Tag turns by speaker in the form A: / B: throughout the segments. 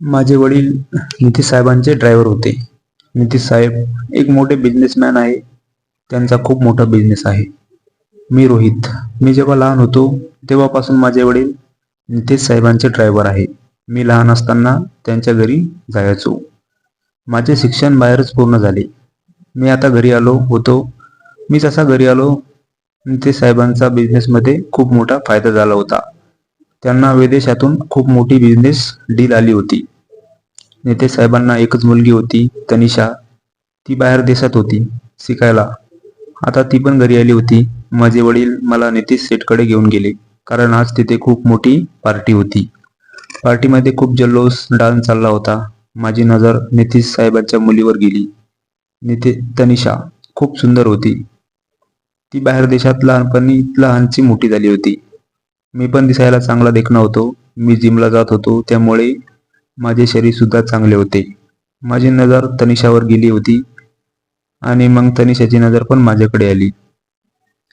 A: माझे वडील नितीश साहेबांचे ड्रायव्हर होते. नितीश साहेब एक मोठे बिझनेसमॅन आहे. त्यांचा खूप मोठा बिझनेस आहे. मी रोहित. मी जेव्हा लहान होतो तेव्हापासून माझे वडील नितीश साहेबांचे ड्रायव्हर आहे. मी लहान असताना त्यांच्या घरी जायचो. माझे शिक्षण बाहेरच पूर्ण झाले. मी आता घरी आलो होतो. मी जसा घरी आलो नितीश साहेबांचा बिझनेसमध्ये खूप मोठा फायदा झाला होता. त्यांना विदेशातून खूप मोठी बिझनेस डील आली होती. नितेश साहेबांना एकच मुलगी होती तनिषा. ती बाहेर देशात होती शिकायला. आता ती पण घरी आली होती. माझे वडील मला नितीश सेठकडे घेऊन गेले. कारण आज तिथे खूप मोठी पार्टी होती. पार्टीमध्ये खूप जल्लोष डान्स चालला होता. माझी नजर नितीश साहेबांच्या मुलीवर गेली. निते तनिषा खूप सुंदर होती. ती बाहेर देशात लहानपणी लहानची मोठी झाली होती. मी पण दिसायला चांगला देखणा होतो. मी जिमला जात होतो. त्यामुळे माझे शरीर सुद्धा चांगले होते. माझी नजर तनिषावर गेली होती. आणि मग तनिषाची नजर पण माझ्याकडे आली.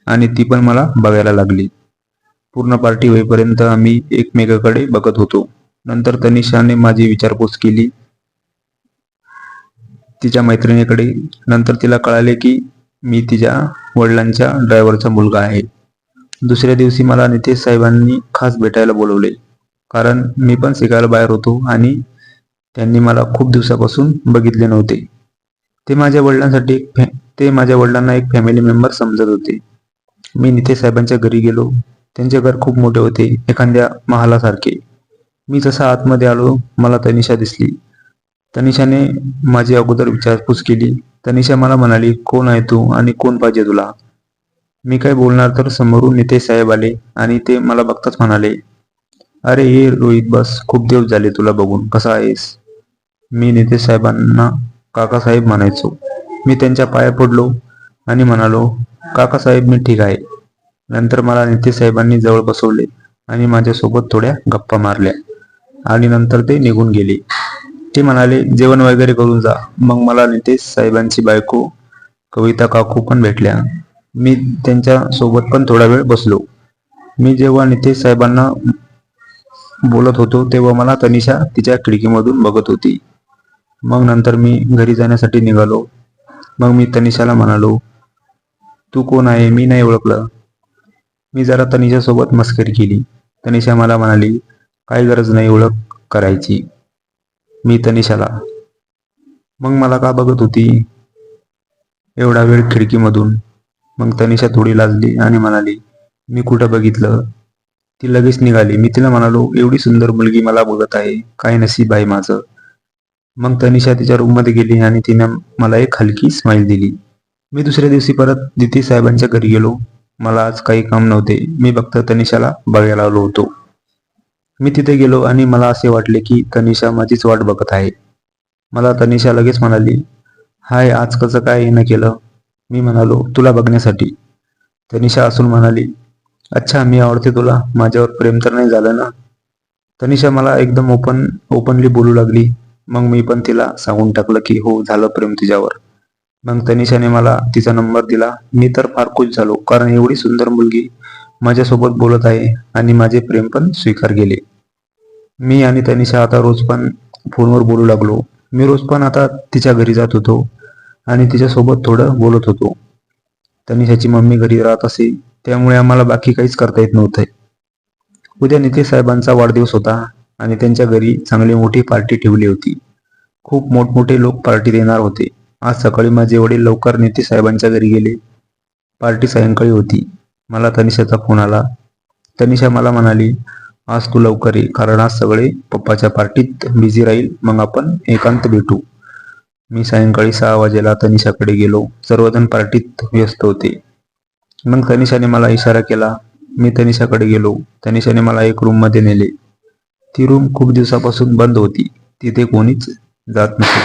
A: आणि ती पण मला बघायला लागली. पूर्ण पार्टी होईपर्यंत आम्ही एकमेकाकडे बघत होतो. नंतर तनिषाने माझी विचारपूस केली. तिच्या मैत्रिणीकडे. नंतर तिला कळाले की मी तिच्या वडिलांच्या ड्रायव्हरचा मुलगा आहे. दुसऱ्या दिवशी मला नितेश साहेबांनी खास भेटायला बोलवले. कारण मी पण शिकायला बाहेर होतो आणि त्यांनी मला खूप दिवसापासून बघितले नव्हते. ते माझ्या वडिलांसाठी एक फॅ ते माझ्या वडिलांना एक फॅमिली मेंबर समजत होते. मी नितेश साहेबांच्या घरी गेलो. त्यांचे घर खूप मोठे होते एखाद्या महालासारखे. मी जसा आतमध्ये आलो मला तनिषा दिसली. तनिषाने माझी अगोदर विचारपूस केली. तनिषा मला म्हणाली कोण आहे तू आणि कोण पाहिजे तुला? मी काय बोलणार तर समोरून नितेश साहेब आले आणि ते मला बघताच म्हणाले अरे हे रोहित बस खूप दिवस झाले तुला बघून. कसा आहेस? मी नितेश साहेबांना काकासाहेब म्हणायचो. मी त्यांच्या पाया पडलो आणि म्हणालो काकासाहेब मी ठीक आहे. नंतर मला नितेश साहेबांनी जवळ बसवले आणि माझ्यासोबत थोड्या गप्पा मारल्या आणि नंतर ते निघून गेले. ते म्हणाले जेवण वगैरे करून जा. मग मला नितेश साहेबांची बायको कविता काकू पण भेटल्या. मी त्यांच्यासोबत पण थोडा वेळ बसलो. मी जेव्हा नितेश साहेबांना बोलत होतो तेव्हा मला तनिषा तिच्या खिडकीमधून बघत होती. मग नंतर मी घरी जाण्यासाठी निघालो. मग मी तनिषाला म्हणालो तू कोण आहे? मी नाही ओळखलं. मी जरा तनिषा सोबत मस्करी केली. तनिषा मला म्हणाली काही गरज नाही ओळख करायची. मी तनिषाला मग मला का बघत होती? एवढा वेळ खिडकीमधून मग तनिषा थोडी लाजली आणि म्हणाली मी कुठं बघितलं? ती लगेच निघाली. मी तिला म्हणालो एवढी सुंदर मुलगी मला बघत आहे. काय नसीब आहे माझं. मग तनिषा तिच्या रूममध्ये गेली आणि तिने मला एक हलकी स्माईल दिली. मी दुसऱ्या दिवशी परत दिती साहेबांच्या घरी गेलो. मला आज काही काम नव्हते. मी फक्त तनिषाला बघायला आलो होतो. मी तिथे गेलो आणि मला असे वाटले की तनिषा माझीच वाट बघत आहे. मला तनिषा लगेच म्हणाली हाय आज कसं काय येणं केलं? मी म्हणालो तुला बघण्यासाठी. तनिषा असून म्हणाली अच्छा मी आवडते तुला. माझ्यावर प्रेम तर नाही झालं ना? तनिषा मला एकदम ओपन ओपनली बोलू लागली. मग मी पण तिला सांगून टाकलं की हो झालं प्रेम तुझ्यावर. मग तनिषाने मला तिचा नंबर दिला. मी तर फार खुश झालो कारण एवढी सुंदर मुलगी माझ्यासोबत बोलत आहे आणि माझे प्रेम पण स्वीकार गेले. मी आणि तनिषा आता रोज पण फोनवर बोलू लागलो. मी रोज पण आता तिच्या घरी जात होतो. आणि तिच्यासोबत थोडं बोलत होतो. तनिषाची मम्मी घरी राहत असे त्यामुळे आम्हाला बाकी काहीच करता येत नव्हते. उद्या नितेश साहेबांचा वाढदिवस होता आणि त्यांच्या घरी चांगली मोठी पार्टी ठेवली होती. खूप मोठमोठे लोक पार्टीत येणार होते. आज सकाळी माझे वडील लवकर नितेश साहेबांच्या घरी गेले. पार्टी सायंकाळी होती. मला तनिषाचा फोन आला. तनिषा मला म्हणाली आज तू लवकर ये कारण आज सगळे पप्पाच्या पार्टीत बिझी राहील मग आपण एकांत भेटू. मी सायंकाळी सहा वाजेला तनिषाकडे गेलो. सर्वजण पार्टीत व्यस्त होते. मग तनिषाने मला इशारा केला मी तनिषाकडे गेलो. तनिषाने मला एक रूममध्ये नेले. ती रूम खूप दिवसापासून बंद होती. तिथे कोणीच जात नसे.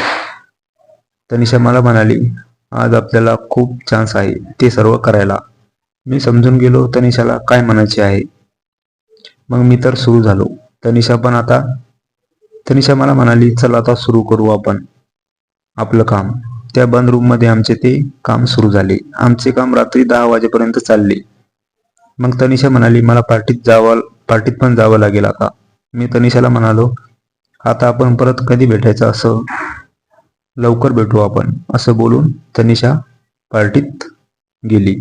A: तनिषा मला म्हणाली आज आपल्याला खूप चान्स आहे. ते सर्व करायला. मी समजून गेलो तनिषाला काय म्हणायचे आहे? मग मी तर सुरू झालो. तनिषा पण आता तनिषा मला म्हणाली चल आता सुरू करू आपण. आपलं काम. त्या बंद रूममध्ये आमचे ते काम सुरू झाले. आमचे काम रात्री दहा वाजेपर्यंत चालले. मग तनिषा म्हणाली मला पार्टीत जावं पार्टीत पण जावं लागेल आता. मी तनिषाला म्हणालो आता आपण परत कधी भेटायचं असं? लवकर भेटू आपण. असं बोलून तनिषा पार्टीत गेली.